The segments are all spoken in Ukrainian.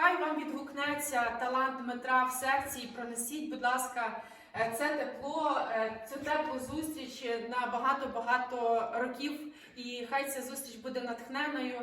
Хай вам відгукнеться талант Дмитра в серці і пронесіть, будь ласка, е, це тепло, е, цю теплу зустріч на багато-багато років, і хай ця зустріч буде натхненою.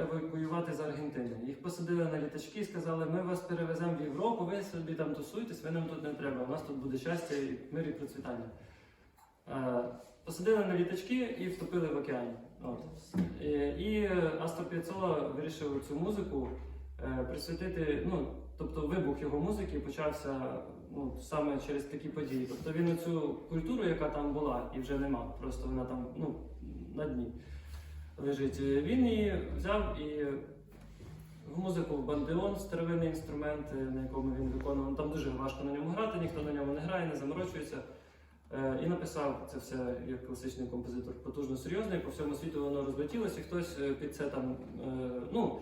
Евакуювати з Аргентини. Їх посадили на літачки і сказали, ми вас перевеземо в Європу, ви собі там тусуйтесь, ви нам тут не треба, у нас тут буде щастя, і мир і процвітання. Е, посадили на літачки і втопили в океані. От. І, і е, Астор Піацола вирішив цю музику е, присвятити, ну, тобто вибух його музики почався ну, саме через такі події. Тобто він цю культуру, яка там була, і вже нема, просто вона там ну, на дні лежить. е, Він її взяв і в музику в бандеон, старовинний інструмент, е, на якому він виконував. Там дуже важко на ньому грати, ніхто на ньому не грає, не заморочується. Е, І написав це все як класичний композитор, потужно серйозний. По всьому світу воно розлетілося, хтось під це там ну,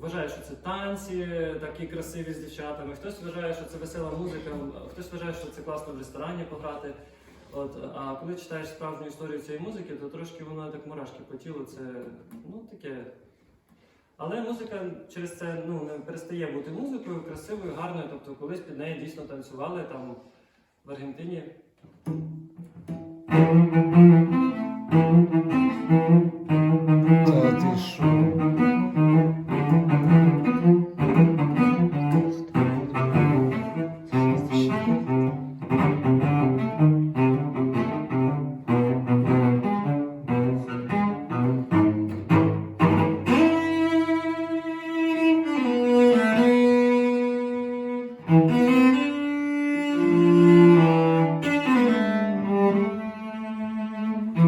вважає, що це танці, такі красиві з дівчатами, хтось вважає, що це весела музика, хтось вважає, що це класно в ресторані пограти. От, а коли читаєш справжню історію цієї музики, то трошки воно так мурашки по тілу, це ну таке. Але музика через це ну, не перестає бути музикою, красивою, гарною. Тобто колись під нею дійсно танцювали там в Аргентині.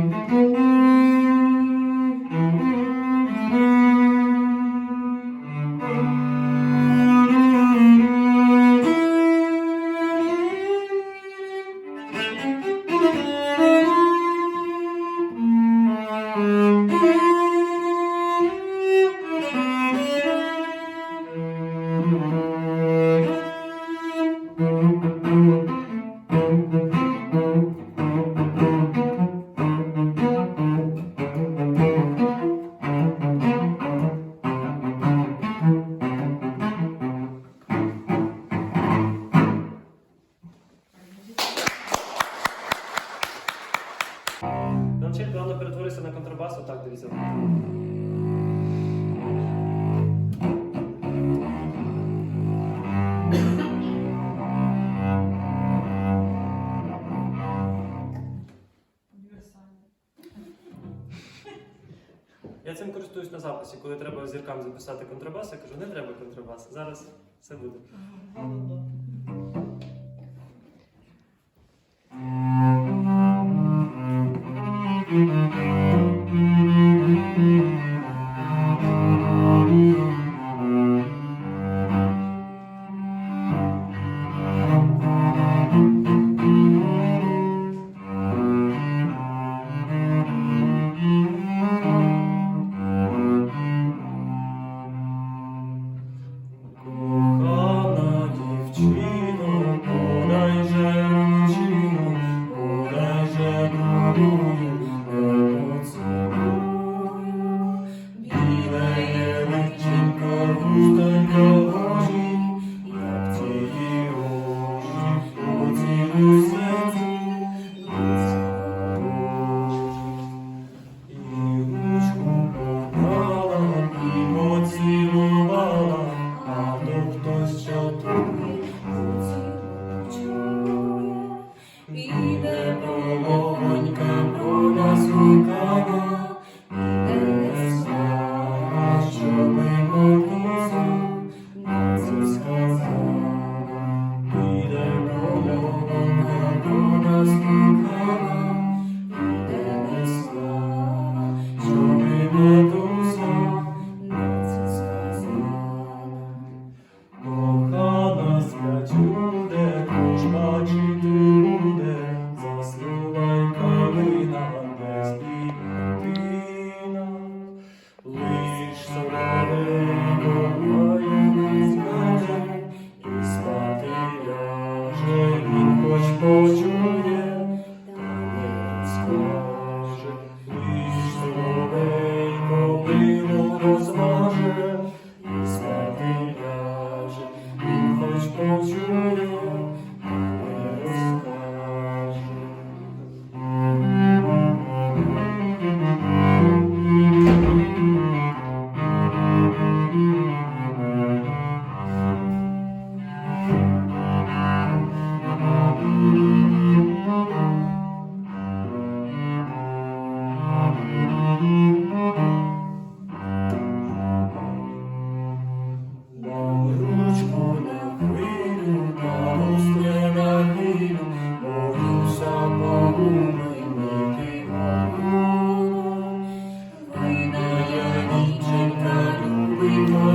Música користуюсь І коли треба зіркам записати контрабас, я кажу, не треба контрабас. Зараз все буде. Chicago.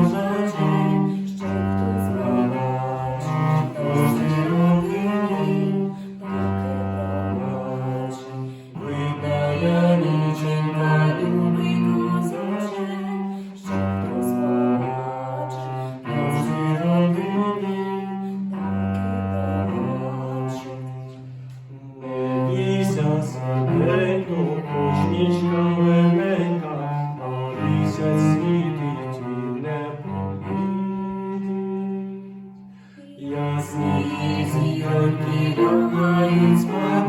Amen. Sie sie und die Dummheit ins Wort.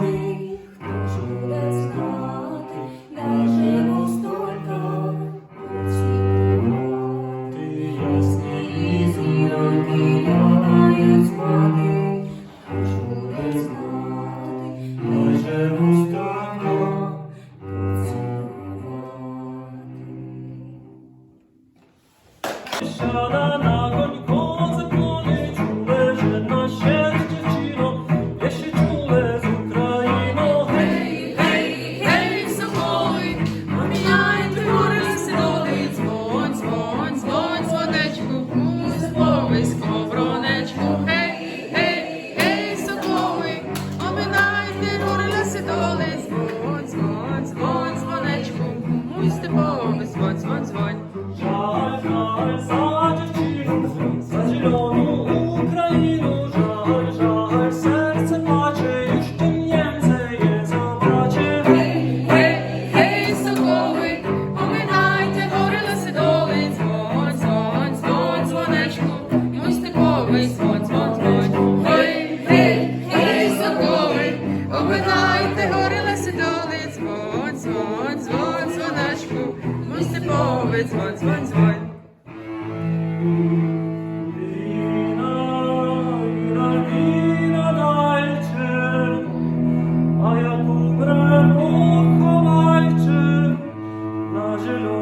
angelo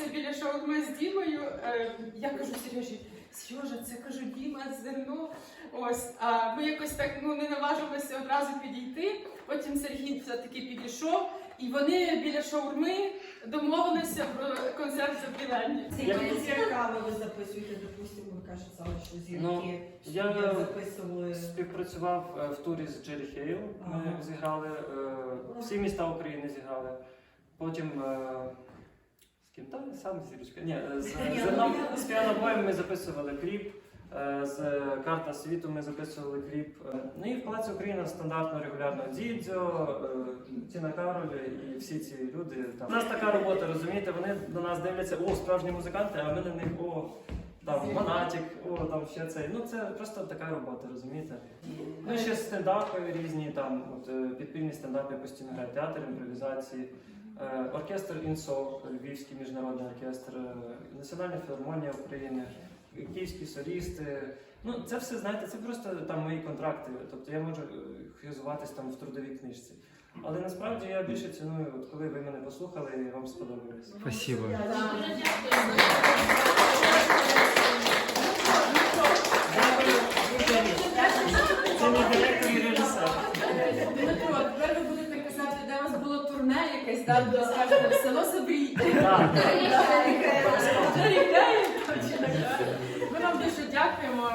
ми біля шаурми з Дімою. Е, Я кажу Сережі, Сережа, це кажу Діма, зерно. Ось, а ми якось так ну не наважилися одразу підійти. Потім Сергій все-таки підійшов, і вони біля шаурми домовилися про концерт запілення. Це зеркала ви записуєте, допустимо, ви кажете, що зірки Ну, я- записували. Співпрацював е, в турі з Джері Хейл. Ми Ага. зіграли е, всі міста України зіграли. Потім е, ким там сам зірочка. Ні, е, з, Ні, з, ну, я- з піанобоєм ми записували кліп. е, З карта світу ми записували кліп. Е, Ну і в Палаці Україна стандартно регулярно Дідзьо, Тіна Кароль і всі ці люди. Там. У нас така робота, розумієте, вони до нас дивляться, о, справжні музиканти, а ми на них о. Там Монатік, о, там ще цей. Ну це просто така робота, розумієте? Ну і ще стендапи різні, там от, підпільні стендапи постійно грають театр імпровізації, оркестр ІНСО, Львівський міжнародний оркестр, е, Національна філармонія України, київські солісти. Ну це все знаєте, це просто там мої контракти. Тобто я можу е, хизуватись там в трудовій книжці. Але насправді я більше ціную, от коли ви мене послухали і вам сподобалось. Спасибо. Це не директор вас якесь, да, до скажете село Собрій. Так. Ми вам дуже дякуємо.